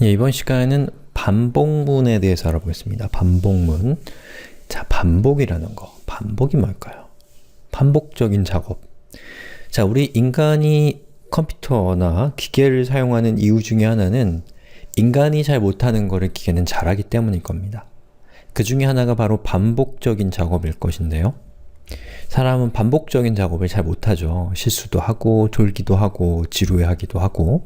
예, 이번 시간에는 반복문에 대해서 알아보겠습니다. 반복문. 자, 반복이라는 거. 반복이 뭘까요? 반복적인 작업. 자, 우리 인간이 컴퓨터나 기계를 사용하는 이유 중에 하나는 인간이 잘 못하는 거를 기계는 잘하기 때문일 겁니다. 그 중에 하나가 바로 반복적인 작업일 것인데요. 사람은 반복적인 작업을 잘 못하죠. 실수도 하고, 졸기도 하고, 지루해하기도 하고.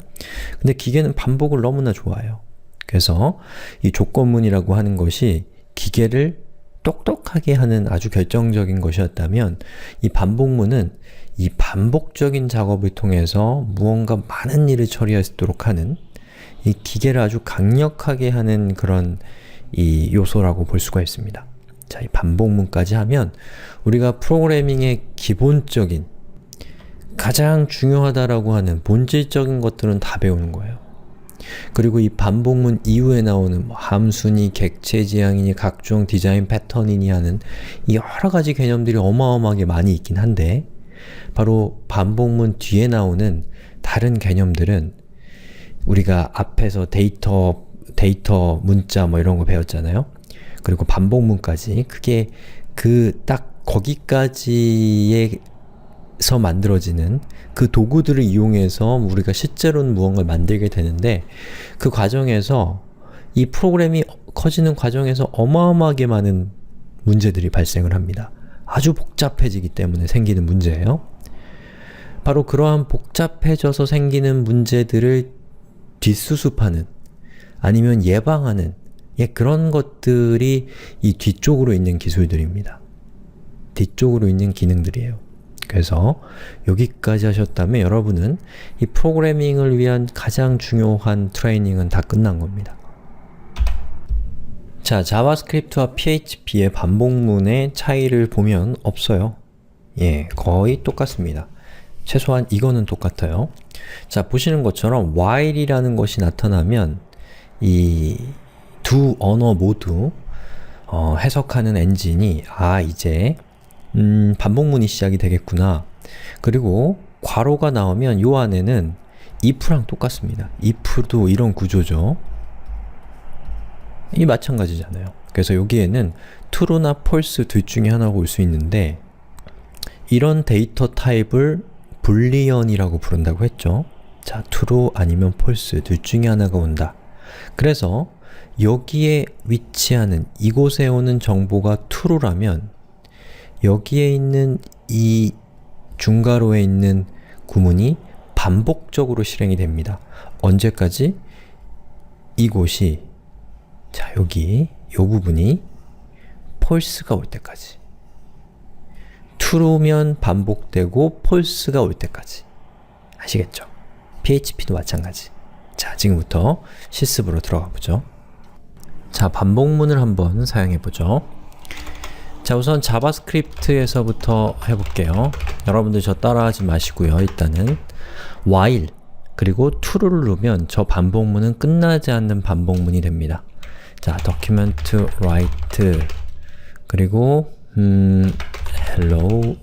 근데 기계는 반복을 너무나 좋아해요. 그래서 이 조건문이라고 하는 것이 기계를 똑똑하게 하는 아주 결정적인 것이었다면 이 반복문은 이 반복적인 작업을 통해서 무언가 많은 일을 처리할 수 있도록 하는 이 기계를 아주 강력하게 하는 그런 이 요소라고 볼 수가 있습니다. 자, 이 반복문까지 하면 우리가 프로그래밍의 기본적인 가장 중요하다라고 하는 본질적인 것들은 다 배우는 거예요. 그리고 이 반복문 이후에 나오는 뭐 함수니, 객체 지향이니, 각종 디자인 패턴이니 하는 이 여러 가지 개념들이 어마어마하게 많이 있긴 한데 바로 반복문 뒤에 나오는 다른 개념들은 우리가 앞에서 데이터, 데이터 문자 뭐 이런 거 배웠잖아요. 그리고 반복문까지 그게 그 딱 거기까지에서 만들어지는 그 도구들을 이용해서 우리가 실제로는 무언가를 만들게 되는데 그 과정에서 이 프로그램이 커지는 과정에서 어마어마하게 많은 문제들이 발생을 합니다. 아주 복잡해지기 때문에 생기는 문제예요. 바로 그러한 복잡해져서 생기는 문제들을 뒷수습하는 아니면 예방하는 예, 그런 것들이 이 뒤쪽으로 있는 기술들입니다. 뒤쪽으로 있는 기능들이에요. 그래서 여기까지 하셨다면 여러분은 이 프로그래밍을 위한 가장 중요한 트레이닝은 다 끝난 겁니다. 자, 자바스크립트와 PHP의 반복문의 차이를 보면 없어요. 예, 거의 똑같습니다. 최소한 이거는 똑같아요. 자, 보시는 것처럼 while이라는 것이 나타나면 이 두 언어 모두 어, 해석하는 엔진이 아 이제 음, 반복문이 시작이 되겠구나. 그리고 괄호가 나오면 요 안에는 if랑 똑같습니다. if도 이런 구조죠. 이 마찬가지잖아요. 그래서 여기에는 true나 false 둘 중에 하나가 올 수 있는데 이런 데이터 타입을 불리언이라고 부른다고 했죠. 자, true 아니면 false 둘 중에 하나가 온다. 그래서 여기에 위치하는 이곳에 오는 정보가 true라면 여기에 있는 이 중괄호에 있는 구문이 반복적으로 실행이 됩니다. 언제까지? 이곳이 자 여기 요 부분이 false가 올 때까지 true면 반복되고 false가 올 때까지 아시겠죠? PHP도 마찬가지 자 지금부터 실습으로 들어가 보죠 자 반복문을 한번 사용해 보죠. 자 우선 자바스크립트에서부터 해볼게요. 여러분들 저 따라하지 마시고요 일단은. while 그리고 true를 누르면 저 반복문은 끝나지 않는 반복문이 됩니다. 자 document write 그리고 음, hello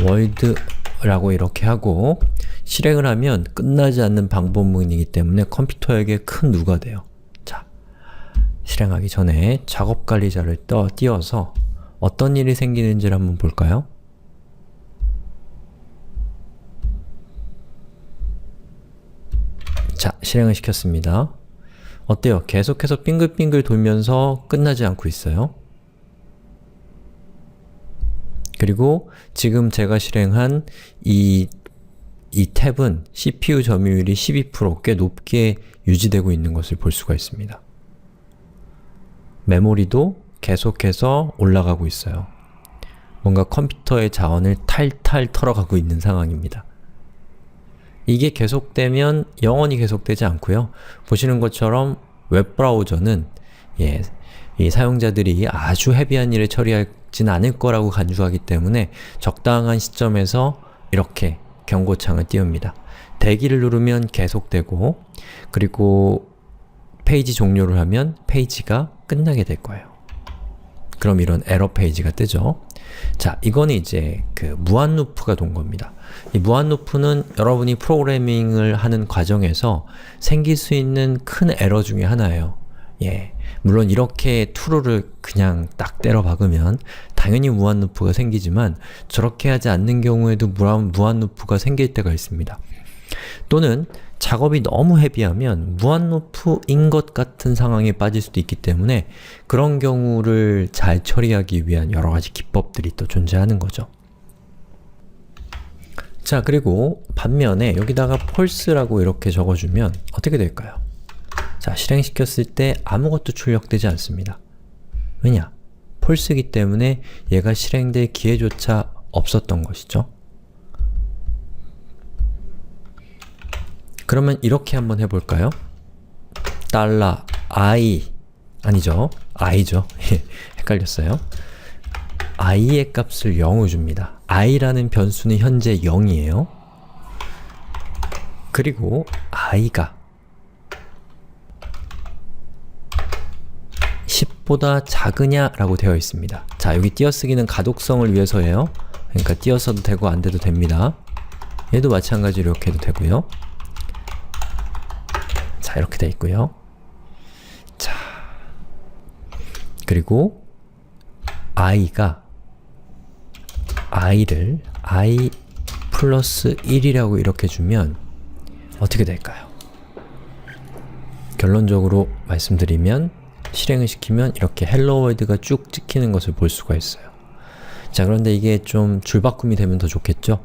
world 라고 이렇게 하고 실행을 하면 끝나지 않는 반복문이기 때문에 컴퓨터에게 큰 누가 돼요. 자 실행하기 전에 작업 관리자를 떠 띄워서 어떤 일이 생기는지를 한번 볼까요? 자, 실행을 시켰습니다. 어때요? 계속해서 빙글빙글 돌면서 끝나지 않고 있어요. 그리고 지금 제가 실행한 이, 이 탭은 CPU 점유율이 12%꽤 높게 유지되고 있는 것을 볼 수가 있습니다. 메모리도 계속해서 올라가고 있어요. 뭔가 컴퓨터의 자원을 탈탈 털어가고 있는 상황입니다. 이게 계속되면 영원히 계속되지 않고요. 보시는 것처럼 웹브라우저는 예, 이 사용자들이 아주 헤비한 일을 처리하진 않을 거라고 간주하기 때문에 적당한 시점에서 이렇게 경고창을 띄웁니다. 대기를 누르면 계속되고 그리고 페이지 종료를 하면 페이지가 끝나게 될 거예요. 그럼 이런 에러 페이지가 뜨죠. 자, 이거는 이제 그 무한 루프가 돈 겁니다. 이 무한 루프는 여러분이 프로그래밍을 하는 과정에서 생길 수 있는 큰 에러 중에 하나예요. 예. 물론 이렇게 true를 그냥 딱 때려 박으면 당연히 무한 루프가 생기지만 저렇게 하지 않는 경우에도 무한, 무한 루프가 생길 때가 있습니다. 또는 작업이 너무 헤비하면 무한 루프인 것 같은 상황에 빠질 수도 있기 때문에 그런 경우를 잘 처리하기 위한 여러 가지 기법들이 또 존재하는 거죠. 자, 그리고 반면에 여기다가 false라고 이렇게 적어주면 어떻게 될까요? 자, 실행시켰을 때 아무것도 출력되지 않습니다. 왜냐? false이기 때문에 얘가 실행될 기회조차 없었던 것이죠. 그러면 이렇게 한번 해볼까요? 달러 i 아니죠? i죠. 헷갈렸어요. i의 값을 0을 줍니다. i라는 변수는 현재 0이에요. 그리고 i가 10보다 작으냐 라고 되어 있습니다. 자, 여기 띄어쓰기는 가독성을 위해서예요. 그러니까 띄어써도 되고 안 돼도 됩니다. 얘도 마찬가지로 이렇게 해도 되고요. 자, 이렇게 돼 있고요. 자, 그리고 i가 i를 i 플러스 1이라고 이렇게 주면 어떻게 될까요? 결론적으로 말씀드리면 실행을 시키면 이렇게 헬로 월드가 쭉 찍히는 것을 볼 수가 있어요. 자, 그런데 이게 좀 줄바꿈이 되면 더 좋겠죠?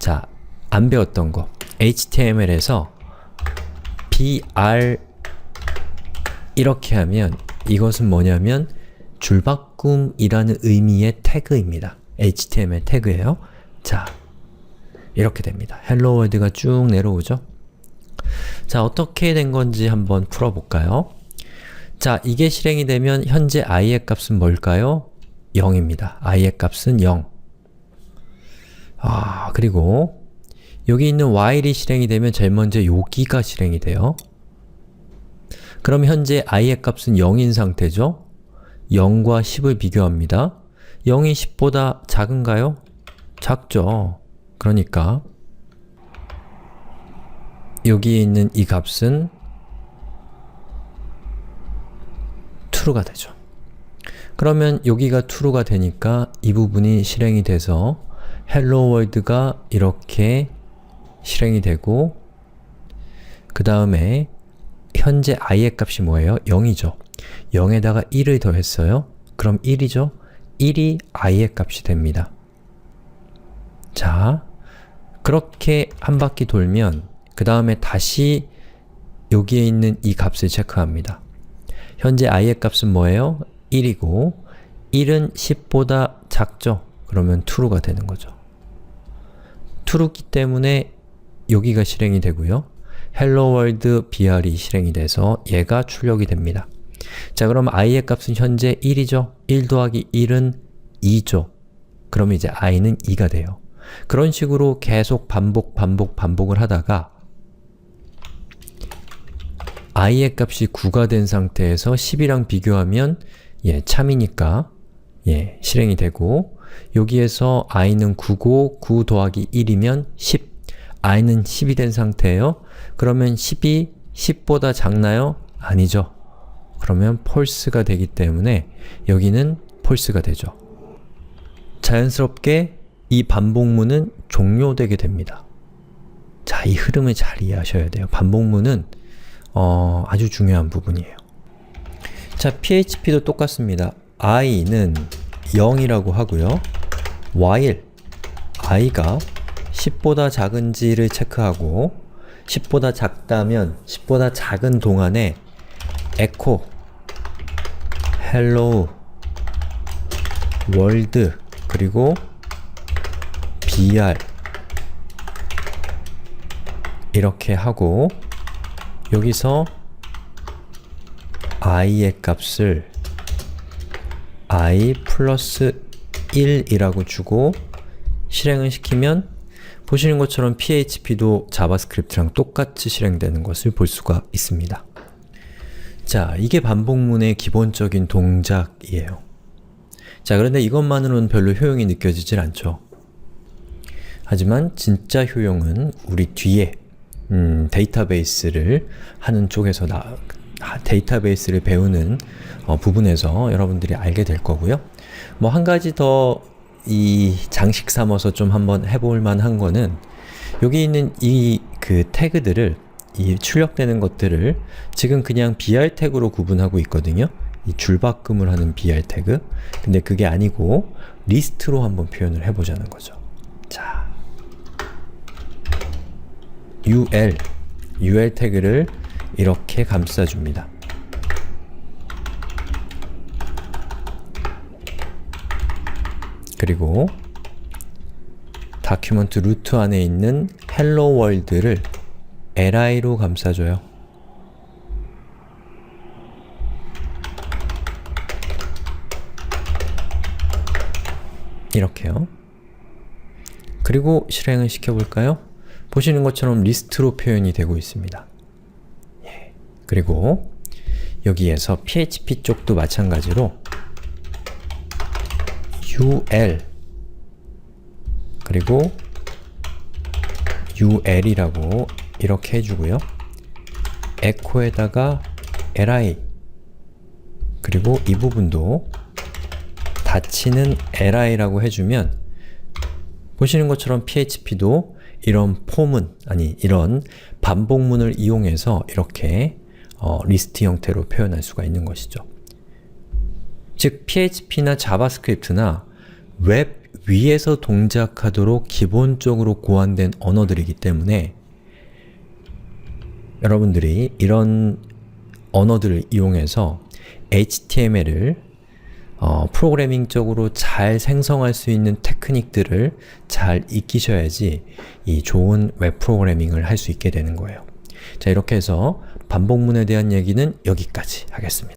자, 안 배웠던 거. HTML에서 br 이렇게 하면 이것은 뭐냐면 줄바꿈이라는 의미의 태그입니다. HTML 태그예요. 자, 이렇게 됩니다. 헬로 월드가 쭉 내려오죠? 자, 어떻게 된 건지 한번 풀어볼까요? 자, 이게 실행이 되면 현재 i의 값은 뭘까요? 0입니다. i의 값은 0. 아, 그리고 여기 있는 while이 실행이 되면 제일 먼저 여기가 실행이 돼요. 그럼 현재 i의 값은 0인 상태죠? 0과 10을 비교합니다. 0이 10보다 작은가요? 작죠. 그러니까 여기에 있는 이 값은 true가 되죠. 그러면 여기가 true가 되니까 이 부분이 실행이 돼서 hello world가 이렇게 실행이 되고 그 다음에 현재 i의 값이 뭐예요? 0이죠. 0에다가 1을 더했어요. 그럼 1이죠? 1이 i의 값이 됩니다. 자, 그렇게 한 바퀴 돌면 그 다음에 다시 여기에 있는 이 값을 체크합니다. 현재 i의 값은 뭐예요? 1이고 1은 10보다 작죠? 그러면 true가 되는 거죠. true기 때문에 여기가 실행이 되고요. world br이 실행이 돼서 얘가 출력이 됩니다. 자 그럼 i의 값은 현재 1이죠? 1 더하기 1은 2죠? 그럼 이제 i는 2가 돼요. 그런 식으로 계속 반복 반복 반복을 하다가 i의 값이 9가 된 상태에서 10이랑 비교하면 예, 참이니까 예, 실행이 되고 여기에서 i는 9고 9 더하기 1이면 10 i는 10이 된 상태예요. 그러면 10이 10보다 작나요? 아니죠. 그러면 false가 되기 때문에 여기는 false가 되죠. 자연스럽게 이 반복문은 종료되게 됩니다. 자, 이 흐름을 잘 이해하셔야 돼요. 반복문은 어, 아주 중요한 부분이에요. 자, PHP도 똑같습니다. i는 0이라고 하고요. while i가 10보다 작은지를 체크하고 10보다 작다면 10보다 작은 동안에 echo hello world 그리고 br 이렇게 하고 여기서 i의 값을 i 플러스 1이라고 주고 실행을 시키면 보시는 것처럼 PHP도 자바스크립트랑 똑같이 실행되는 것을 볼 수가 있습니다. 자, 이게 반복문의 기본적인 동작이에요. 자, 그런데 이것만으로는 별로 효용이 느껴지질 않죠. 하지만 진짜 효용은 우리 뒤에 음, 데이터베이스를 하는 쪽에서 나, 하- 데이터베이스를 배우는 어, 부분에서 여러분들이 알게 될 거고요. 뭐 한 가지 더 이 장식 삼아서 좀 한번 해볼 만한 거는 여기 있는 이 그 태그들을 이 출력되는 것들을 지금 그냥 br 태그로 구분하고 있거든요. 이 줄바꿈을 하는 br 태그. 근데 그게 아니고 리스트로 한번 표현을 해보자는 거죠. 자, ul, ul 태그를 이렇게 감싸줍니다. 그리고 다큐먼트 루트 안에 있는 헬로 월드를 li로 감싸줘요. 이렇게요. 그리고 실행을 시켜볼까요? 보시는 것처럼 리스트로 표현이 되고 있습니다. 예. 그리고 여기에서 PHP 쪽도 마찬가지로 ul 그리고 ul이라고 이렇게 해주고요. 에코에다가 li 그리고 이 부분도 닫히는 li라고 해주면 보시는 것처럼 PHP도 이런 폼은 아니 이런 반복문을 이용해서 이렇게 어, 리스트 형태로 표현할 수가 있는 것이죠. 즉 PHP나 자바스크립트나 웹 위에서 동작하도록 기본적으로 고안된 언어들이기 때문에 여러분들이 이런 언어들을 이용해서 HTML을 어, 프로그래밍적으로 잘 생성할 수 있는 테크닉들을 잘 익히셔야지 이 좋은 웹 프로그래밍을 할 수 있게 되는 거예요. 자, 이렇게 해서 반복문에 대한 얘기는 여기까지 하겠습니다.